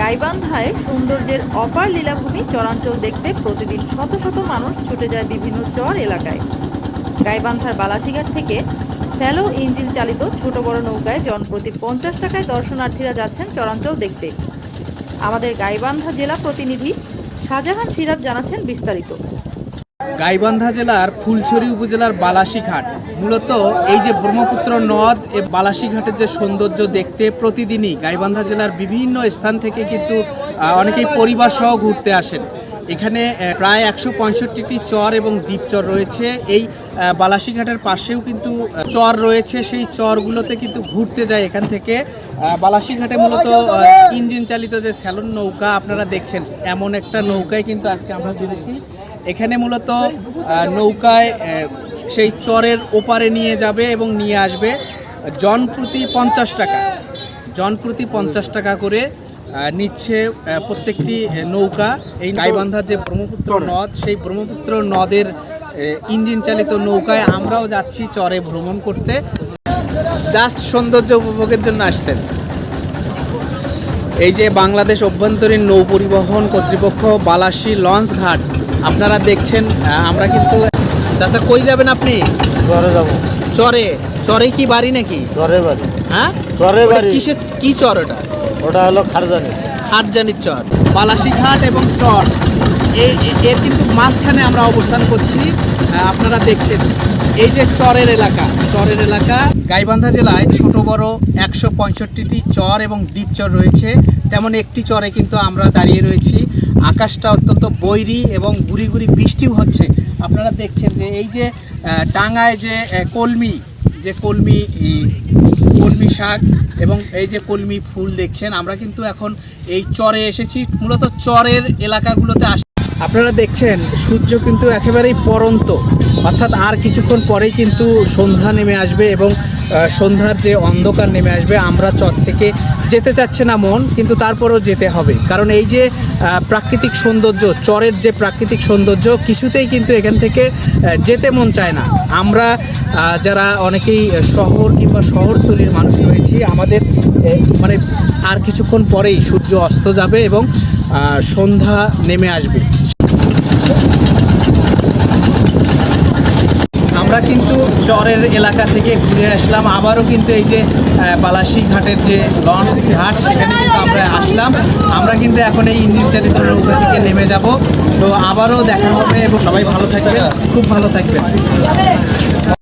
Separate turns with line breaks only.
গাইবান্ধায় সৌন্দর্যের অপার লীলাভূমি চরাঞ্চল দেখতে প্রতিদিন শত শত মানুষ ছুটে যায় বিভিন্ন চর এলাকায়। গাইবান্ধার বালাসিঘাট থেকে ফ্যালো ইঞ্জিন চালিত ছোট বড় নৌকায় জনপ্রতি পঞ্চাশ টাকায় দর্শনার্থীরা যাচ্ছেন চরাঞ্চল দেখতে। আমাদের গাইবান্ধা জেলা প্রতিনিধি শাহজাহান সিরাজ জানাচ্ছেন বিস্তারিত।
গাইবান্ধা জেলার ফুলছড়ি উপজেলার বালাসীঘাট। মূলত এই যে ব্রহ্মপুত্র নদ, এ বালাসীঘাটের যে সৌন্দর্য দেখতে প্রতিদিনই গাইবান্ধা জেলার বিভিন্ন স্থান থেকে কিন্তু অনেকেই পরিবার সহ ঘুরতে আসেন। এখানে প্রায় একশো পঁয়ষট্টিটি চর এবং দ্বীপচর রয়েছে। এই বালাসীঘাটের পাশেও কিন্তু চর রয়েছে। সেই চরগুলোতে কিন্তু ঘুরতে যায় এখান থেকে। বালাসীঘাটে মূলত ইঞ্জিন চালিত যে স্যালন নৌকা আপনারা দেখছেন, এমন একটা নৌকায় কিন্তু আজকে আমরা চলেছি এখানে মূলত নৌকায় সেই চরের ওপারে নিয়ে যাবে এবং নিয়ে আসবে জন প্রতি পঞ্চাশ টাকা। জন প্রতি পঞ্চাশ টাকা করে নিচ্ছে প্রত্যেকটি নৌকা। এই গাইবান্ধার যে ব্রহ্মপুত্র নদ সেই ব্রহ্মপুত্র নদের ইঞ্জিন চালিত নৌকায় আমরাও যাচ্ছি চরে ভ্রমণ করতে। জাস্ট সৌন্দর্য উপভোগের জন্য আসছেন। এই যে বাংলাদেশ অভ্যন্তরীণ নৌ পরিবহন কর্তৃপক্ষ বালাসী লঞ্চ ঘাট আপনারা দেখছেন আমরা কিন্তু চাচা কই যাবেন আপনি?
চরে যাব।
চরে? চরে কি বাড়ি নাকি?
চরে বাড়ি।
হ্যাঁ?
চরে বাড়ি।
কিসের কি চর ওটা?
ওটা হলো খারজানি।
হাটজানির চর। বালাসী ঘাট এবং চর। এই এর কিন্তু মাঝখানে আমরা অবস্থান করছি। আপনারা দেখছেন। এই যে চরের এলাকা চরের এলাকা গাইবান্ধা জেলায় ছোট বড় একশো পঁয়ষট্টিটি চর এবং দ্বীপচর রয়েছে। তেমন একটি চরে কিন্তু আমরা দাঁড়িয়ে রয়েছি। আকাশটা অত্যন্ত বৈরি এবং গুড়ি গুড়ি বৃষ্টিও হচ্ছে। আপনারা দেখছেন যে এই যে ডাঙায় যে কলমি যে কলমি কলমি শাক এবং এই যে কলমি ফুল দেখছেন, আমরা কিন্তু এখন এই চরে এসেছি। মূলত চরের এলাকাগুলোতে আস আপনারা দেখছেন, সূর্য কিন্তু একেবারেই পরন্ত। অর্থাৎ আর কিছুক্ষণ পরেই কিন্তু সন্ধ্যা নেমে আসবে এবং সন্ধ্যার যে অন্ধকার নেমে আসবে, আমরা চর থেকে যেতে চাচ্ছে না মন, কিন্তু তারপরেও যেতে হবে। কারণ এই যে প্রাকৃতিক সৌন্দর্য, চরের যে প্রাকৃতিক সৌন্দর্য, কিছুতেই কিন্তু এখান থেকে যেতে মন চায় না। আমরা যারা অনেকেই শহর কিংবা শহরতলির মানুষ রয়েছি, আমাদের মানে আর কিছুক্ষণ পরেই সূর্য অস্ত যাবে এবং সন্ধ্যা নেমে আসবে। আমরা কিন্তু চরের এলাকা থেকে ঘুরে আসলাম। আবারও কিন্তু এই যে আহ, ঘাটের যে লঞ্চ ঘাট সেখানে কিন্তু আমরা আসলাম। আমরা কিন্তু এখন এই ইঞ্জিন চালিত নৌকা থেকে নেমে যাব। তো আবারও দেখা হবে এবং সবাই ভালো থাকবেন খুব ভালো থাকবেন।